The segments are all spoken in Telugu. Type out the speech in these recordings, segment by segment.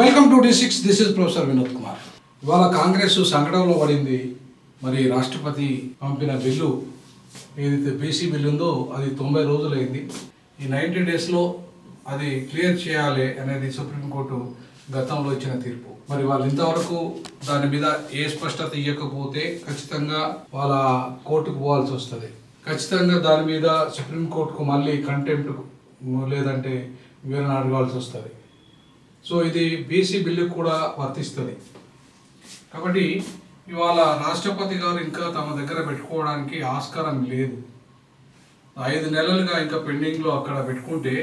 Welcome to the six this is professor Vinod Kumar ఇవాళ కాంగ్రెస్ సంకటంలో పడింది. మరి రాష్ట్రపతి పంపిన బిల్లు ఏదైతే బీసీ బిల్లు ఉందో అది తొంభై రోజులైంది. ఈ నైంటీ డేస్లో అది క్లియర్ చేయాలి అనేది సుప్రీంకోర్టు గతంలో ఇచ్చిన తీర్పు. మరి వాళ్ళు ఇంతవరకు దాని మీద ఏ స్పష్టత ఇవ్వకపోతే ఖచ్చితంగా వాళ్ళ కోర్టుకు పోవాల్సి వస్తుంది. ఖచ్చితంగా దాని మీద సుప్రీంకోర్టుకు మళ్ళీ కంటెంప్ట్ లేదంటే వివరణ అడగాల్సి వస్తుంది. సో ఇది బీసీ బిల్లు కూడా వర్తిస్తుంది. కాబట్టి ఇవాళ రాష్ట్రపతి గారు ఇంకా తమ దగ్గర పెట్టుకోవడానికి ఆస్కారం లేదు. ఐదు నెలలుగా ఇంకా పెండింగ్లో అక్కడ పెట్టుకుంటే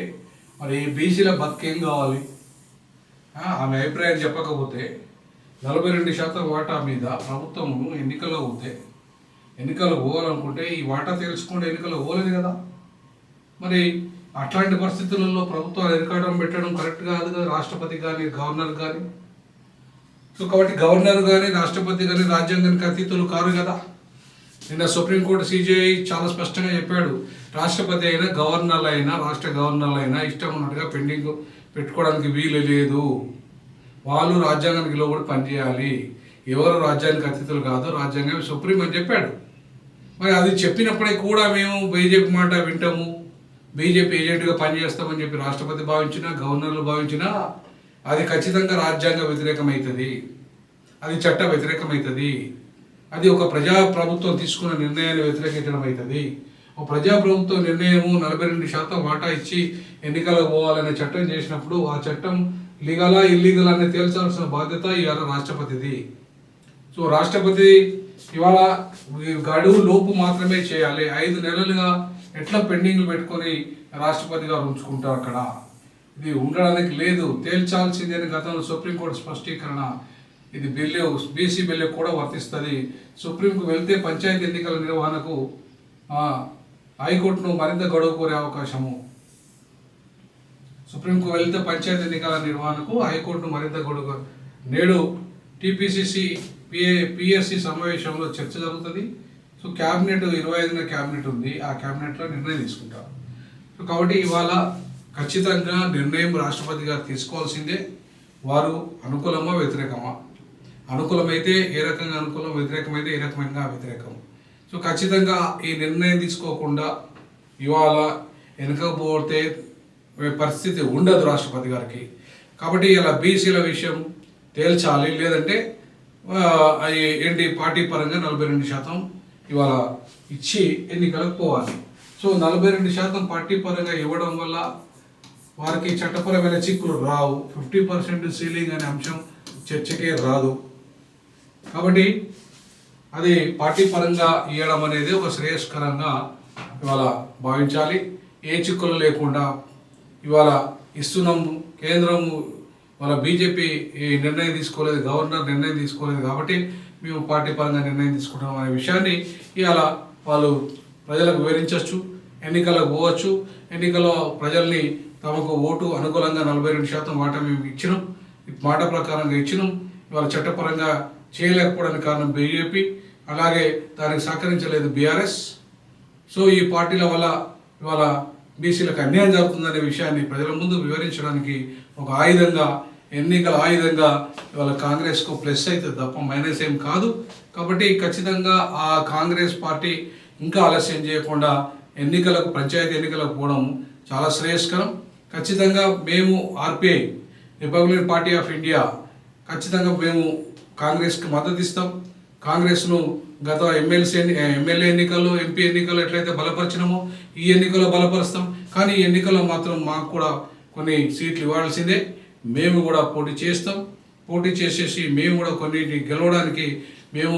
మరి బీసీల బతికేం కావాలి? ఆమె అభిప్రాయం చెప్పకపోతే నలభై రెండు శాతం వాటా మీద ప్రభుత్వం ఎన్నికల్లో పోతే ఎన్నికలు పోవాలనుకుంటే ఈ వాటా తెలుసుకుంటే ఎన్నికలు పోలేదు కదా. మరి అట్లాంటి పరిస్థితులలో ప్రభుత్వాలు ఎన్నికడం పెట్టడం కరెక్ట్ కాదు కదా? రాష్ట్రపతి కానీ గవర్నర్ కానీ సో కాబట్టి గవర్నర్ కానీ రాష్ట్రపతి కానీ రాజ్యాంగానికి అతీతులు కారు కదా? నిన్న సుప్రీంకోర్టు సిజేఐ చాలా స్పష్టంగా చెప్పాడు. రాష్ట్రపతి అయినా గవర్నర్లు అయినా రాష్ట్ర గవర్నర్లు అయినా ఇష్టం ఉన్నట్టుగా పెండింగ్ పెట్టుకోవడానికి వీలు లేదు. వాళ్ళు రాజ్యాంగానికి లోబడి పనిచేయాలి. ఎవరు రాజ్యానికి అతిథులు కాదు రాజ్యాంగం సుప్రీం అని చెప్పాడు. మరి అది చెప్పినప్పుడే కూడా మేము బీజేపీ మాట వింటాము. బీజేపీ ఏజెంట్గా పనిచేస్తామని చెప్పి రాష్ట్రపతి భావించినా గవర్నర్లు భావించినా అది ఖచ్చితంగా రాజ్యాంగ వ్యతిరేకమవుతుంది అది చట్ట వ్యతిరేకమవుతుంది అది ఒక ప్రజా ప్రభుత్వం తీసుకున్న నిర్ణయాన్ని వ్యతిరేకించడం అవుతుంది ఒక ప్రజా ప్రభుత్వం నిర్ణయము నలభై రెండు శాతం వాటా ఇచ్చి ఎన్నికలకు పోవాలనే చట్టం చేసినప్పుడు ఆ చట్టం లీగలా ఇల్లీగల్ అని తేల్చాల్సిన బాధ్యత ఇవాళ రాష్ట్రపతిది. సో రాష్ట్రపతి ఇవాళ గడువు లోపు మాత్రమే చేయాలి. ఐదు నెలలుగా ఎట్లా పెండింగ్లు పెట్టుకొని రాష్ట్రపతి గారు ఉంచుకుంటారు అక్కడ? ఇది ఉండడానికి లేదు. తేల్చాల్సింది అని గతంలో సుప్రీంకోర్టు స్పష్టీకరణ. ఇది బిల్లు బీసీ బిల్లు కూడా వర్తిస్తుంది. సుప్రీంకు వెళ్తే పంచాయతీ ఎన్నికల నిర్వహణకు హైకోర్టును మరింత గడువు కోరే అవకాశము. సుప్రీంకు వెళ్తే పంచాయతీ ఎన్నికల నిర్వహణకు హైకోర్టును మరింత గడువు నేడు టీపీసీసీ పిఏ పిఎస్సి సమావేశంలో చర్చ జరుగుతుంది. సో క్యాబినెట్ ఇరవై ఐదున క్యాబినెట్ ఉంది ఆ క్యాబినెట్లో నిర్ణయం తీసుకుంటారు సో కాబట్టి ఇవాళ ఖచ్చితంగా నిర్ణయం రాష్ట్రపతి గారు తీసుకోవాల్సిందే. వారు అనుకూలమా వ్యతిరేకమా? అనుకూలమైతే ఏ రకంగా అనుకూలం వ్యతిరేకమైతే ఏ రకమైన వ్యతిరేకం? సో ఖచ్చితంగా ఈ నిర్ణయం తీసుకోకుండా ఇవాళ వెనకపోతే పరిస్థితి ఉండదు రాష్ట్రపతి గారికి. కాబట్టి ఇలా బీసీల విషయం తేల్చాలి లేదంటే ఏంటి పార్టీ పరంగా నలభై రెండు శాతం ఇవాళ ఇచ్చి ఎన్నికలకు పోవాలి. సో నలభై రెండు శాతం పార్టీ పరంగా ఇవ్వడం వల్ల వారికి చట్టపరమైన చిక్కులు రావు. ఫిఫ్టీ పర్సెంట్ సీలింగ్ అనే అంశం చర్చకే రాదు. కాబట్టి అది పార్టీ పరంగా ఇవ్వడం అనేది ఒక శ్రేయస్కరంగా ఇవాళ భావించాలి. ఏ చిక్కులు లేకుండా ఇవాళ ఇస్తున్నాము కేంద్రము వాళ్ళ బీజేపీ నిర్ణయం తీసుకోలేదు గవర్నర్ నిర్ణయం తీసుకోలేదు కాబట్టి మేము పార్టీ పరంగా నిర్ణయం తీసుకుంటాం అనే విషయాన్ని ఇవాళ వాళ్ళు ప్రజలకు వివరించవచ్చు ఎన్నికలకు పోవచ్చు. ఎన్నికల్లో ప్రజల్ని తమకు ఓటు అనుకూలంగా నలభై రెండు శాతం మాట మేము ఇచ్చినాం. మాట ప్రకారంగా ఇచ్చినాం. ఇవాళ చట్టపరంగా చేయలేకపోవడానికి కారణం బీజేపీ. అలాగే దానికి సహకరించలేదు బీఆర్ఎస్. సో ఈ పార్టీల వల్ల ఇవాళ బీసీలకు అన్యాయం జరుగుతుందనే విషయాన్ని ప్రజల ముందు వివరించడానికి ఒక ఆయుధంగా ఎన్నికల ఆయుధంగా ఇవాళ కాంగ్రెస్కు ప్లస్ అయితే తప్ప మైనస్ ఏం కాదు. కాబట్టి ఖచ్చితంగా ఆ కాంగ్రెస్ పార్టీ ఇంకా ఆలస్యం చేయకుండా ఎన్నికలకు పంచాయతీ ఎన్నికలకు పోవడం చాలా శ్రేయస్కరం. ఖచ్చితంగా మేము RPI republic party of India ఖచ్చితంగా మేము కాంగ్రెస్కి మద్దతు ఇస్తాం. కాంగ్రెస్ను గత ఎమ్మెల్సీ ఎన్ని ఎమ్మెల్యే ఎన్నికల్లో ఎంపీ ఎన్నికల్లో ఎట్లయితే బలపరిచినామో ఈ ఎన్నికల్లో బలపరుస్తాం. కానీ ఈ ఎన్నికల్లో మాత్రం మాకు కూడా కొన్ని సీట్లు ఇవ్వాల్సిందే. మేము కూడా పోటీ చేస్తాం. పోటీ చేసేసి మేము కూడా కొన్నిటిని గెలవడానికి మేము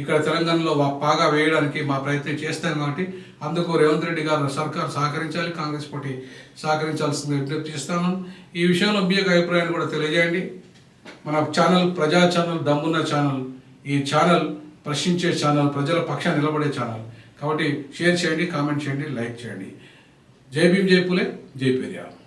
ఇక్కడ తెలంగాణలో పాగా వేయడానికి మా ప్రయత్నం చేస్తాం కాబట్టి అందుకు రేవంత్ రెడ్డి గారు సర్కార్ సహకరించాలి కాంగ్రెస్ పార్టీ సహకరించాల్సింది విజ్ఞప్తి చేస్తాను ఈ విషయంలో మీ యొక్క అభిప్రాయాన్ని కూడా తెలియజేయండి. మన ఛానల్ ప్రజా ఛానల్ దమ్మున్న ఛానల్ ఈ ఛానల్ ప్రశ్నించే ఛానల్ ప్రజల పక్షాన్ని నిలబడే ఛానల్. కాబట్టి షేర్ చేయండి కామెంట్ చేయండి లైక్ చేయండి. జై భీమ్ జై పులే జై పెరియార్.